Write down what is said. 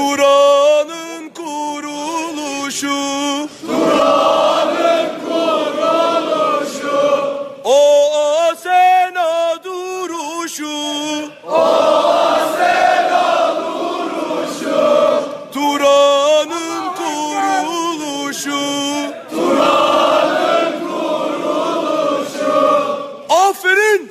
Kur'an'ın kuruluşu. Kur'an'ın kuruluşu. O asena duruşu. O asena duruşu. Turan'ın kuruluşu. Turan'ın kuruluşu. Aferin!